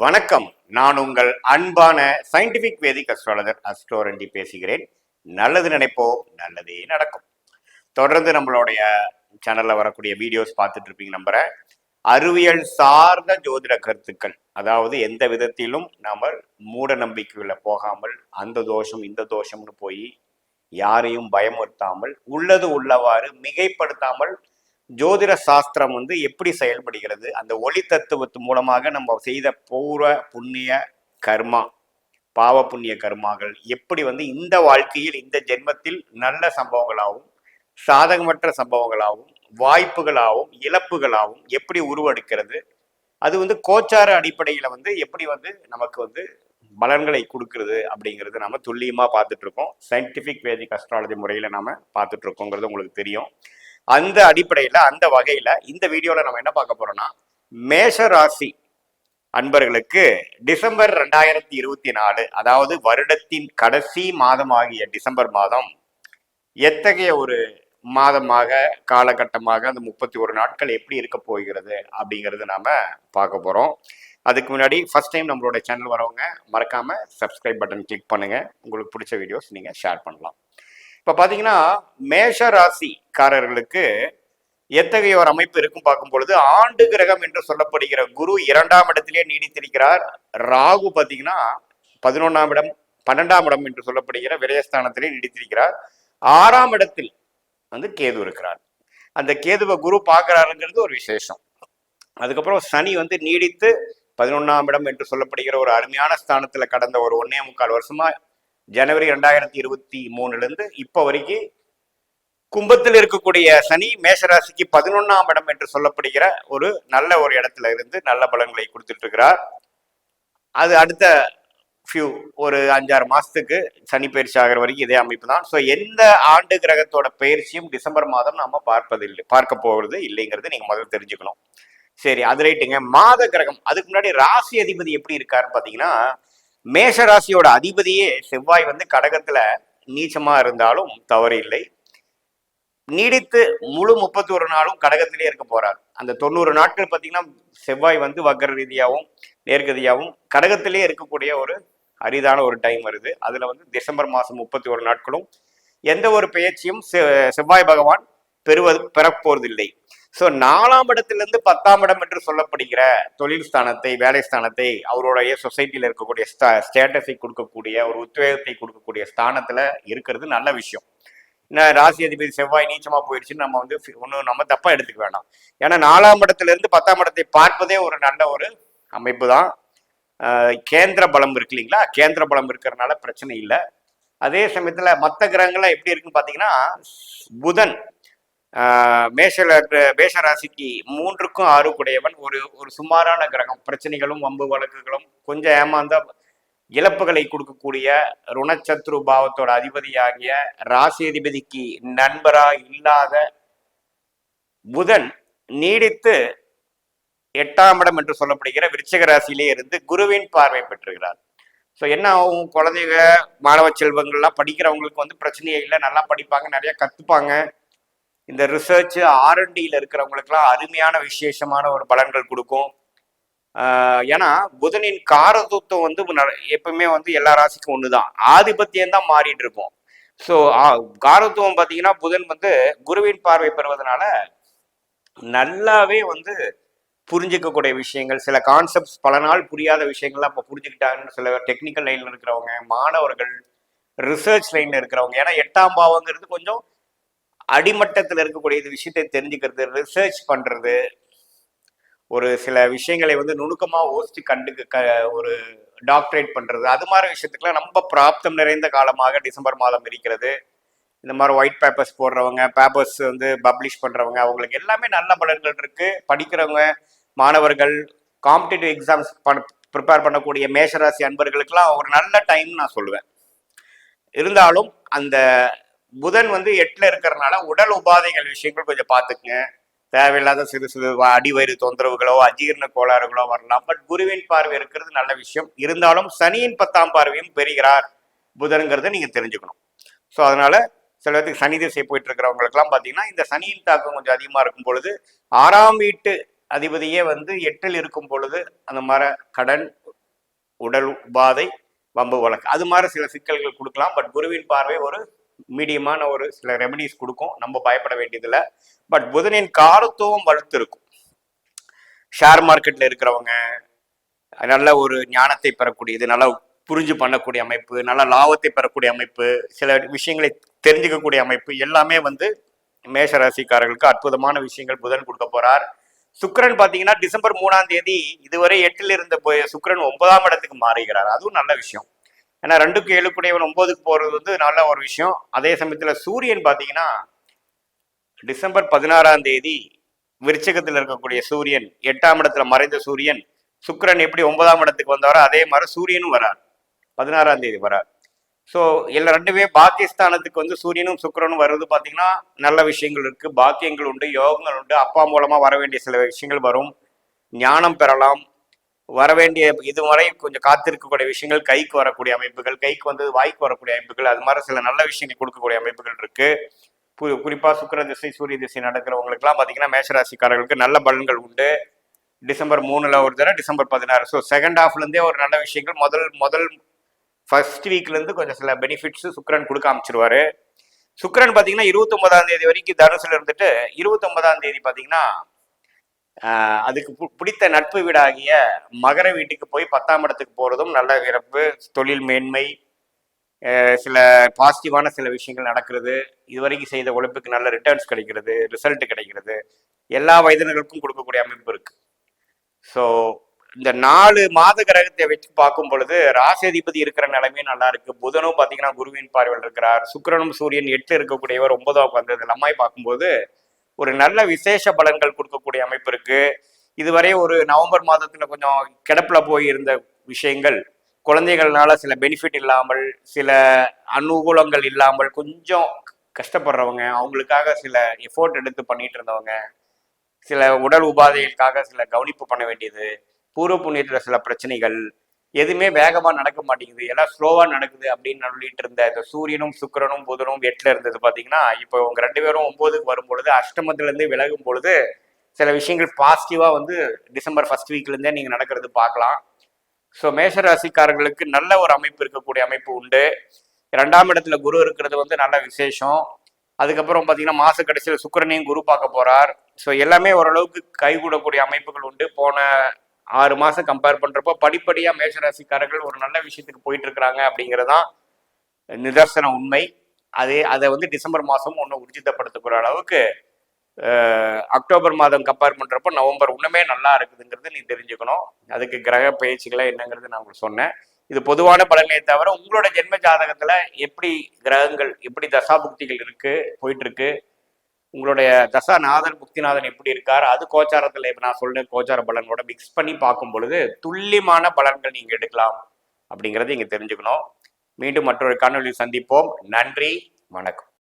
வணக்கம். நான் உங்கள் அன்பான சயின்டிபிக் வேதிக் அஸ்ட்ராலஜர் அஸ்ட்ரோரண்டி பேசுகிறேன். நல்லது நினைப்போம் நல்லதே நடக்கும். தொடர்ந்து நம்மளுடைய சேனல்ல வரக்கூடிய வீடியோஸ் பார்த்துட்டு இருப்பீங்க நம்புறேன். அறிவியல் சார்ந்த ஜோதிட கருத்துக்கள் அதாவது எந்த விதத்திலும் நாம மூட நம்பிக்கைகளை போகாமல் அந்த தோஷம் இந்த தோஷம்னு போய் யாரையும் பயமுறுத்தாமல் உள்ளது உள்ளவாறு மிகைப்படுத்தாமல் ஜோதிட சாஸ்திரம் வந்து எப்படி செயல்படுகிறது? அந்த ஒளி தத்துவத்து மூலமாக நம்ம செய்த பூர்வ புண்ணிய கர்மா பாவ புண்ணிய கர்மாக்கள் எப்படி வந்து இந்த வாழ்க்கையில் இந்த ஜென்மத்தில் நல்ல சம்பவங்களாகவும் சாதகமற்ற சம்பவங்களாகவும் வாய்ப்புகளாகவும் இழப்புகளாகவும் எப்படி உருவெடுக்கிறது? அது வந்து கோச்சார அடிப்படையில் வந்து எப்படி வந்து நமக்கு வந்து பலன்களை கொடுக்கறது அப்படிங்கிறது நம்ம துல்லியமாக பார்த்துட்டு இருக்கோம். சயின்டிபிக் வேதிக் அஸ்ட்ராலஜி முறையில் நாம பார்த்துட்டு இருக்கோங்கிறது உங்களுக்கு தெரியும். அந்த அடிப்படையில் அந்த வகையில் இந்த வீடியோவில் நம்ம என்ன பார்க்க போகிறோம்னா மேஷ ராசி அன்பர்களுக்கு டிசம்பர் ரெண்டாயிரத்தி இருபத்தி நாலு அதாவது வருடத்தின் கடைசி மாதமாகிய டிசம்பர் மாதம் எத்தகைய ஒரு மாதமாக காலகட்டமாக அந்த முப்பத்தி ஒரு நாட்கள் எப்படி இருக்க போகிறது அப்படிங்கிறது நாம பார்க்க போறோம். அதுக்கு முன்னாடி ஃபர்ஸ்ட் டைம் நம்மளோட சேனல் வரவங்க மறக்காம சப்ஸ்கிரைப் பட்டன் கிளிக் பண்ணுங்க. உங்களுக்கு பிடிச்ச வீடியோஸ் நீங்க ஷேர் பண்ணலாம். இப்போ பார்த்தீங்கன்னா மேஷ ராசிக்காரர்களுக்கு எத்தகைய ஒரு அமைப்பு இருக்கும் பார்க்கும் பொழுது ஆண்டு கிரகம் என்று சொல்லப்படுகிற குரு இரண்டாம் இடத்திலே நீடித்திருக்கிறார். ராகு பார்த்தீங்கன்னா பதினொன்றாம் இடம் பன்னெண்டாம் இடம் என்று சொல்லப்படுகிற விரயஸ்தானத்திலே நீடித்திருக்கிறார். ஆறாம் இடத்தில் வந்து கேது இருக்கிறார். அந்த கேதுவை குரு பார்க்கிறாருங்கிறது ஒரு விசேஷம். அதுக்கப்புறம் சனி வந்து நீடித்து பதினொன்றாம் இடம் என்று சொல்லப்படுகிற ஒரு அருமையான ஸ்தானத்துல கடந்த ஒரு ஒன்னே முக்கால் வருஷமா ஜனவரி ரெண்டாயிரத்தி இருபத்தி மூணுலேருந்து இப்போ வரைக்கும் கும்பத்தில் இருக்கக்கூடிய சனி மேஷராசிக்கு பதினொன்றாம் இடம் என்று சொல்லப்படுகிற ஒரு நல்ல ஒரு இடத்துல இருந்து நல்ல பலன்களை கொடுத்துட்டு இருக்கிறார் அது அடுத்த ஃபியூ ஒரு அஞ்சாறு மாதத்துக்கு சனி பயிற்சி ஆகிற வரைக்கும் இதே அமைப்பு தான் ஸோ எந்த ஆண்டு கிரகத்தோட பயிற்சியும் டிசம்பர் மாதம் நம்ம பார்ப்பதில்லை பார்க்க போகிறது இல்லைங்கிறது நீங்கள் முதல்ல தெரிஞ்சுக்கணும். சரி அது ரைட்டுங்க. மாத கிரகம் அதுக்கு முன்னாடி ராசி அதிபதி எப்படி இருக்காருன்னு பார்த்தீங்கன்னா மேஷ ராசியோட அதிபதியே செவ்வாய் வந்து கடகத்துல நீச்சமா இருந்தாலும் தவறு இல்லை நீடித்து முழு முப்பத்தி ஒரு நாளும் கடகத்திலே இருக்க போறார். அந்த தொண்ணூறு நாட்கள் பார்த்தீங்கன்னா செவ்வாய் வந்து வக்கர ரீதியாகவும் நேர்கதியாகவும் கடகத்திலே இருக்கக்கூடிய ஒரு அரிதான ஒரு டைம் வருது. அதுல வந்து டிசம்பர் மாதம் முப்பத்தி ஒரு நாட்களும் எந்த ஒரு பெயர்ச்சியும் செ- செவ்வாய் பகவான் பெறுவது பெறப்போவதில்லை. ஸோ நாலாம் இடத்திலிருந்து பத்தாம் இடம் என்று சொல்லப்படுகிற தொழில் ஸ்தானத்தை வேலை ஸ்தானத்தை அவருடைய சொசைட்டியில் இருக்கக்கூடிய ஸ்டேட்டஸை கொடுக்கக்கூடிய ஒரு உத்வேகத்தை கொடுக்கக்கூடிய ஸ்தானத்தில் இருக்கிறது நல்ல விஷயம். என்ன ராசி அதிபதி செவ்வாய் நீச்சமாக போயிடுச்சுன்னு நம்ம வந்து ஒன்றும் நம்ம தப்பாக எடுத்துக்க வேண்டாம் ஏன்னா நாலாம் இடத்துலேருந்து பத்தாம் இடத்தை பார்ப்பதே ஒரு நல்ல ஒரு அமைப்பு தான். கேந்திர பலம் இருக்கு இல்லைங்களா? கேந்திர பலம் இருக்கிறதுனால பிரச்சனை இல்லை. அதே சமயத்தில் மற்ற கிரகங்கள்லாம் எப்படி இருக்குன்னு பார்த்தீங்கன்னா புதன் ஆஹ் மேஷ மேஷ ராசிக்கு மூன்றுக்கும் ஆறு ஒரு ஒரு சுமாரான கிரகம். பிரச்சனைகளும் வம்பு வழக்குகளும் கொஞ்சம் ஏமாந்த இழப்புகளை கொடுக்கக்கூடிய ருணச்சத்ரு பாவத்தோட அதிபதியாகிய ராசி அதிபதிக்கு நண்பரா இல்லாத புதன் நீடித்து எட்டாம் இடம் என்று சொல்லப்படுகிற விருச்சிக ராசியிலே இருந்து குருவின் பார்வை பெற்றுகிறார். ஸோ என்ன ஆகும்? குழந்தைங்க மாணவ செல்வங்கள்லாம் படிக்கிறவங்களுக்கு வந்து பிரச்சனையே இல்லை. நல்லா படிப்பாங்க நிறைய கத்துப்பாங்க. இந்த ரிசர்ச் ஆர்என்டியில் இருக்கிறவங்களுக்குலாம் அருமையான விசேஷமான ஒரு பலன்கள் கொடுக்கும். ஏன்னா புதனின் காரதத்துவம் வந்து ந- எப்பவுமே வந்து எல்லா ராசிக்கும் ஒண்ணுதான். ஆதிபத்தியம் தான் மாறிட்டு இருக்கும். ஸோ காரத்துவம் பார்த்தீங்கன்னா புதன் வந்து குருவின் பார்வை பெறுவதனால நல்லாவே வந்து புரிஞ்சுக்கக்கூடிய விஷயங்கள் சில கான்செப்ட்ஸ் பல நாள் புரியாத விஷயங்கள்லாம் இப்போ புரிஞ்சுக்கிட்டாங்கன்னு சில டெக்னிக்கல் லைனில் இருக்கிறவங்க மாணவர்கள் ரிசர்ச் லைனில் இருக்கிறவங்க. ஏன்னா எட்டாம் பாவங்கிறது கொஞ்சம் அடிமட்டத்தில் இருக்கக்கூடிய இது விஷயத்தை தெரிஞ்சுக்கிறது ரிசர்ச் பண்ணுறது ஒரு சில விஷயங்களை வந்து நுணுக்கமாக ஓசித்து கண்டு க ஒரு டாக்டரேட் பண்ணுறது அது மாதிரி விஷயத்துக்குலாம் ரொம்ப பிராப்தம் நிறைந்த காலமாக டிசம்பர் மாதம் இருக்கிறது. இந்த மாதிரி ஒயிட் பேப்பர்ஸ் போடுறவங்க பேப்பர்ஸ் வந்து பப்ளிஷ் பண்ணுறவங்க அவங்களுக்கு எல்லாமே நல்ல பலன்கள் இருக்குது படிக்கிறவங்க மாணவர்கள் காம்படிட்டிவ் எக்ஸாம்ஸ் ப்ரிப்பேர் பண்ணக்கூடிய மேஷராசி அன்பர்களுக்கெல்லாம் ஒரு நல்ல டைம் நான் சொல்லுவேன். இருந்தாலும் அந்த புதன் வந்து எட்டுல இருக்கிறதுனால உடல் உபாதைகள் விஷயங்கள் கொஞ்சம் பார்த்துக்குங்க. தேவையில்லாத சிறு சிறு அடிவயிறு தொந்தரவுகளோ அஜீரண கோளாறுகளோ வரலாம். பட் குருவின் பார்வை இருக்கிறது நல்ல விஷயம். இருந்தாலும் சனியின் பத்தாம் பார்வையும் பெறுகிறார் புதனுங்கிறத நீங்க தெரிஞ்சுக்கணும். ஸோ அதனால சில பேருக்கு சனி திசை போயிட்டு இருக்கிறவங்களுக்குலாம் பார்த்தீங்கன்னா இந்த சனியின் தாக்கம் கொஞ்சம் அதிகமாக இருக்கும் பொழுது ஆறாம் வீட்டு அதிபதியே வந்து எட்டில் இருக்கும் பொழுது அந்த மாதிரி கடன் உடல் உபாதை வம்பு வழக்கு அது மாதிரி சில சிக்கல்கள் கொடுக்கலாம். பட் குருவின் பார்வை ஒரு மீடியமான ஒரு சில ரெமடிஸ் கொடுக்கும். நம்ம பயப்பட வேண்டியதில்லை. பட் புதனின் காலத்துவம் வலுத்து இருக்கும் ஷேர் மார்க்கெட்ல இருக்கிறவங்க நல்ல ஒரு ஞானத்தை பெறக்கூடியது நல்ல புரிஞ்சு பண்ணக்கூடிய அமைப்பு நல்ல லாபத்தை பெறக்கூடிய அமைப்பு சில விஷயங்களை தெரிஞ்சுக்கக்கூடிய அமைப்பு எல்லாமே வந்து மேஷ ராசிக்காரர்களுக்கு அற்புதமான விஷயங்கள் புதன் கொடுக்க போறார். சுக்கிரன் பார்த்தீங்கன்னா டிசம்பர் மூணாம் தேதி இதுவரை எட்டில் இருந்த போய் சுக்கிரன் ஒன்பதாம் இடத்துக்கு மாறுகிறார். அதுவும் நல்ல விஷயம். ஏன்னா ரெண்டுக்கு ஏழுக்குடையவன் ஒன்பதுக்கு போறது வந்து நல்ல ஒரு விஷயம். அதே சமயத்துல சூரியன் பாத்தீங்கன்னா டிசம்பர் பதினாறாம் தேதி விருச்சகத்தில் இருக்கக்கூடிய சூரியன் எட்டாம் இடத்துல மறைந்த சூரியன் சுக்கிரன் எப்படி ஒன்பதாம் இடத்துக்கு வந்தாரோ அதே மாதிரி சூரியனும் வரார். பதினாறாம் தேதி வரார். ஸோ இதில் ரெண்டுமே பாக்கியஸ்தானத்துக்கு வந்து சூரியனும் சுக்கரனும் வர்றது பார்த்தீங்கன்னா நல்ல விஷயங்கள் இருக்கு. பாக்கியங்கள் உண்டு யோகங்கள் உண்டு. அப்பா மூலமா வர வேண்டிய சில விஷயங்கள் வரும். ஞானம் பெறலாம். வர வேண்டிய இதுவரை கொஞ்சம் காத்திருக்கக்கூடிய விஷயங்கள் கைக்கு வரக்கூடிய அமைப்புகள் கைக்கு வந்து வாய்க்கு வரக்கூடிய அமைப்புகள் அது மாதிரி சில நல்ல விஷயங்கள் கொடுக்கக்கூடிய அமைப்புகள் இருக்கு. குறிப்பாக குறிப்பா திசை சூரிய திசை நடக்கிறவங்களுக்குலாம் பார்த்தீங்கன்னா மேஷராசிக்காரர்களுக்கு நல்ல பலன்கள் உண்டு. டிசம்பர் மூணுல ஒரு தடவை டிசம்பர் பதினாறு. ஸோ செகண்ட் ஹாஃப்ல இருந்தே ஒரு நல்ல விஷயங்கள். முதல் முதல் ஃபர்ஸ்ட் வீக்ல இருந்து கொஞ்சம் சில பெனிஃபிட்ஸ் சுக்கரன் கொடுக்க அமைச்சிருவாரு சுக்கரன் பாத்தீங்கன்னா இருபத்தொன்பதாம் தேதி வரைக்கும் தனுசுல இருந்துட்டு இருபத்தொன்பதாம் தேதி பாத்தீங்கன்னா அதுக்கு பிடித்த நட்பு வீடாகிய மகர வீட்டுக்கு போய் பத்தாம் இடத்துக்கு போகிறதும் நல்ல சிறப்பு தொழில் மேன்மை சில பாசிட்டிவான சில விஷயங்கள் நடக்கிறது. இதுவரைக்கும் செய்த உழைப்புக்கு நல்ல ரிட்டர்ன்ஸ் கிடைக்கிறது ரிசல்ட் கிடைக்கிறது. எல்லா வயதினர்களுக்கும் கொடுக்கக்கூடிய அமைப்பு இருக்கு. ஸோ இந்த நாலு மாத கிரகத்தை வச்சு பார்க்கும் பொழுது ராசியதிபதி இருக்கிற நிலைமையும் நல்லா இருக்கு. புதனும் பார்த்தீங்கன்னா குருவின் பார்வையில் இருக்கிறார். சுக்கிரனும் சூரியன் எட்டு இருக்கக்கூடியவர் ஒன்பதாம் வந்தது எல்லாமே பார்க்கும்போது ஒரு நல்ல விசேஷ பலன்கள் கொடுக்கக்கூடிய அமைப்பு இருக்கு. இதுவரை ஒரு நவம்பர் மாதத்துல கொஞ்சம் கிடப்புல போய் இருந்த விஷயங்கள் குழந்தைகள்னால சில பெனிஃபிட் இல்லாமல் சில அனுகூலங்கள் இல்லாமல் கொஞ்சம் கஷ்டப்படுறவங்க அவங்களுக்காக சில எஃபோர்ட் எடுத்து பண்ணிட்டு இருந்தவங்க சில உடல் உபாதைகளுக்காக சில கவனிப்பு பண்ண வேண்டியது பூர்வ புண்ணியத்தில் சில பிரச்சனைகள் எதுவுமே வேகமா நடக்க மாட்டேங்குது. எல்லாம் ஸ்லோவா நடக்குது அப்படின்னு சொல்லிட்டு இருந்த இந்த சூரியனும் சுக்கரனும் புதனும் எட்டுல இருந்தது பாத்தீங்கன்னா இப்போ உங்க ரெண்டு பேரும் ஒன்பதுக்கு வரும் பொழுது அஷ்டமத்துல இருந்து விலகும் பொழுது சில விஷயங்கள் பாசிட்டிவா வந்து டிசம்பர் ஃபர்ஸ்ட் வீக்ல இருந்தே நீங்க நடக்கிறது பார்க்கலாம். ஸோ மேஷ ராசிக்காரர்களுக்கு நல்ல ஒரு அமைப்பு இருக்கக்கூடிய அமைப்பு உண்டு. ரெண்டாம் இடத்துல குரு இருக்கிறது வந்து நல்ல விசேஷம். அதுக்கப்புறம் பார்த்தீங்கன்னா மாச கடைசியில் சுக்கிரனையும் குரு பார்க்க போறார். ஸோ எல்லாமே ஓரளவுக்கு கைகூடக்கூடிய அமைப்புகள் உண்டு. போன ஆறு மாதம் கம்பேர் பண்ணுறப்போ படிப்படியாக மேஷராசிக்காரர்கள் ஒரு நல்ல விஷயத்துக்கு போயிட்டு இருக்கிறாங்க அப்படிங்கிறதான் நிதர்சன உண்மை. அதே அதை வந்து டிசம்பர் மாதம் ஒன்று உர்ஜிதப்படுத்தக்கூடிய அளவுக்கு அக்டோபர் மாதம் கம்பேர் பண்ணுறப்போ நவம்பர் இன்னுமே நல்லா இருக்குதுங்கிறது நீ தெரிஞ்சுக்கணும். அதுக்கு கிரக பயிற்சிகளை என்னங்கிறது நான் உங்களுக்கு சொன்னேன். இது பொதுவான பலனே தவிர உங்களோட ஜென்ம ஜாதகத்தில் எப்படி கிரகங்கள் எப்படி தசாபுக்திகள் இருக்குது போயிட்டுருக்கு உங்களுடைய தசாநாதன் புக்திநாதன் எப்படி இருக்கார்? அது கோச்சாரத்தில் இப்போ நான் சொல்றேன் கோச்சார பலனோட மிக்ஸ் பண்ணி பார்க்கும் பொழுது துல்லியமான பலன்கள் நீங்கள் எடுக்கலாம் அப்படிங்கிறத இங்கே தெரிஞ்சுக்கணும். மீண்டும் மற்றொரு காணொலி சந்திப்போம். நன்றி வணக்கம்.